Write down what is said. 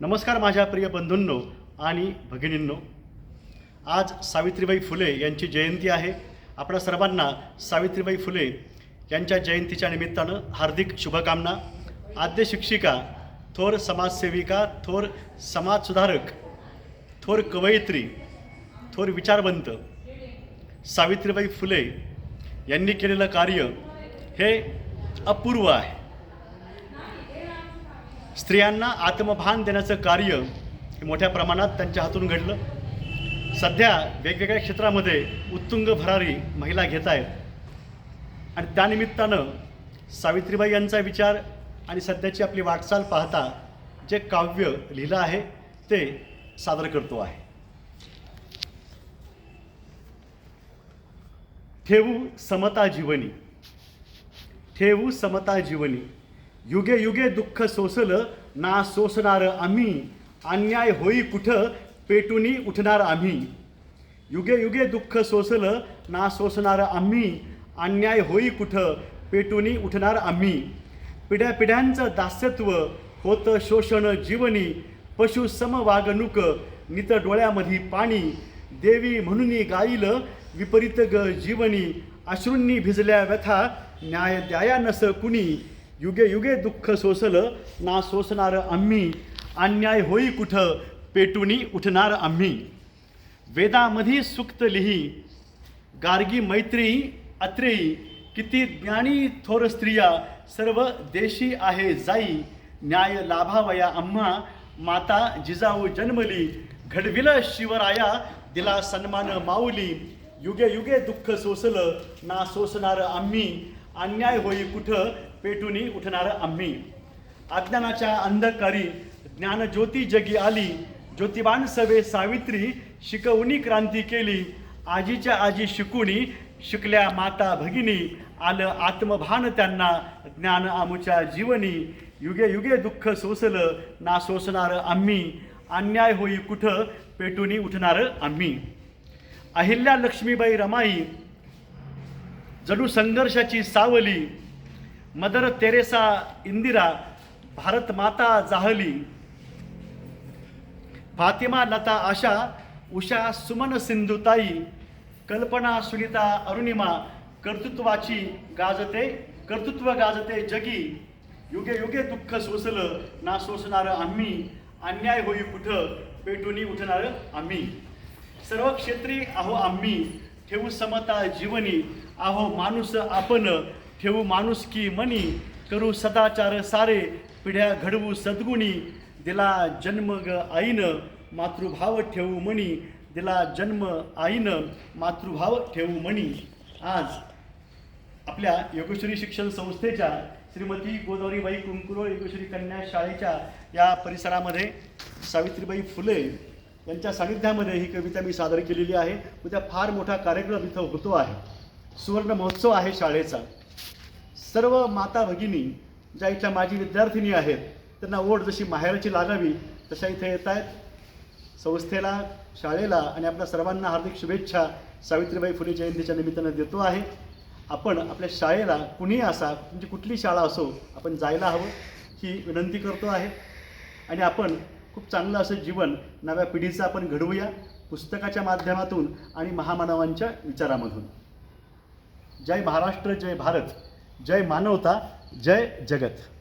नमस्कार माझ्या प्रिय बंधूंनो आणि भगिनींनो. आज सावित्रीबाई फुले यांची जयंती आहे. आपल्या सर्वांना सावित्रीबाई फुले यांच्या जयंतीच्या निमित्तानं हार्दिक शुभकामना. आद्य शिक्षिका थोर समाजसेविका थोर समाजसुधारक थोर कवयित्री थोर विचारवंत सावित्रीबाई फुले यांनी केलेलं कार्य हे अपूर्व आहे. स्त्रियांना आत्मभान देण्याचं कार्य हे मोठ्या प्रमाणात त्यांच्या हातून घडलं. सध्या वेगवेगळ्या क्षेत्रामध्ये उत्तुंग भरारी महिला घेत आहेत. आणि त्यानिमित्तानं सावित्रीबाई यांचा विचार आणि सध्याची आपली वाटचाल पाहता जे काव्य लिहिलं आहे ते सादर करतो आहे. ठेवू समता जीवनी. ठेवू समता जीवनी. युगे युगे दुःख सोसलं ना सोसणार आम्ही. अन्याय होई कुठं पेटूनी उठणार आम्ही. युगे युगे दुःख सोसलं ना सोसणार आम्ही. अन्याय होई कुठं पेटूनी उठणार आम्ही. पिढ्या पिढ्यांचं दास्यत्व होतं शोषण जीवनी. पशु सम वागणूक नित डोळ्यामधी पाणी. देवी म्हणून गाईल विपरीत ग जीवनी. अश्रूंनी भिजल्या व्यथा न्याय द्याया नस कुणी. युगे युगे दुःख सोसलं ना सोसणार आम्ही अन्याय होई कुठं पेटूनी उठणार आम्ही. वेदामधी सुक्त लिही गार्गी मैत्री अत्रेयी किती ज्ञानी थोर स्त्रिया सर्व देशी आहे जाई न्याय लाभावया आम्हा माता जिजाऊ जन्मली घडविल शिवराया दिला सन्मान माऊली. युगे युगे दुःख सोसलं ना सोसणार आम्ही अन्याय होई कुठं पेटूनी उठणार आम्ही. अज्ञानाच्या अंधकारी ज्ञानज्योती जगी आली. ज्योतिबान सवे सावित्री शिकवणी क्रांती केली. आजीच्या आजी शिकुणी शिकल्या माता भगिनी. आलं आत्मभान त्यांना ज्ञान आमुच्या जीवनी. युगे युगे दुःख सोसलं ना सोसणार आम्ही. अन्याय होई कुठं पेटूनी उठणार आम्ही. अहिल्या लक्ष्मीबाई रमाई जणू संघर्षाची सावली. मदर तेरेसा इंदिरा भारत माता जाहली फातिमा लता आशा उषा सुमन सिंधुताई कल्पना सुनीता अरुणिमा कर्तृत्वाची गाजते कर्तृत्व गाजते जगी युगे युगे दुःख सोसलं ना सोसणार आम्ही अन्याय होई कुठं पेटुनी उठणार आम्ही. सर्व क्षेत्री आहो आम्ही ठेवू समता जीवनी आहो माणूस आपण ठेवू माणूस की मनी करू सदाचार सारे पिढ्या घडवू सद्गुणी. दिला जन्म ग आईनं मातृभाव ठेवू मणी दिला जन्म आईनं मातृभाव ठेवू मणी आज आपल्या योगेश्वरी शिक्षण संस्थेच्या श्रीमती गोदावरीबाई कुंकुरो योगेश्वरी कन्या शाळेच्या या परिसरामध्ये सावित्रीबाई फुले यांच्या सानिध्यामध्ये ही कविता मी सादर केलेली आहे. उद्या फार मोठा कार्यक्रम इथं होतो आहे. सुवर्ण महोत्सव आहे शाळेचा. सर्व माता भगिनी ज्या इथल्या माझी विद्यार्थिनी आहेत त्यांना ओढ जशी माहेरची लागावी तशा इथे येत आहेत. संस्थेला शाळेला आणि आपल्या सर्वांना हार्दिक शुभेच्छा सावित्रीबाई फुले जयंतीच्या निमित्तानं देतो आहे. आपण आपल्या शाळेला कुणीही असा म्हणजे कुठली शाळा असो आपण जायला हवं ही विनंती करतो आहे. आणि आपण खूप चांगलं असं जीवन नव्या पिढीचं आपण घडवूया पुस्तकाच्या माध्यमातून आणि महामानवांच्या विचारामधून. जय महाराष्ट्र जय भारत. जय मानवता जय जगत.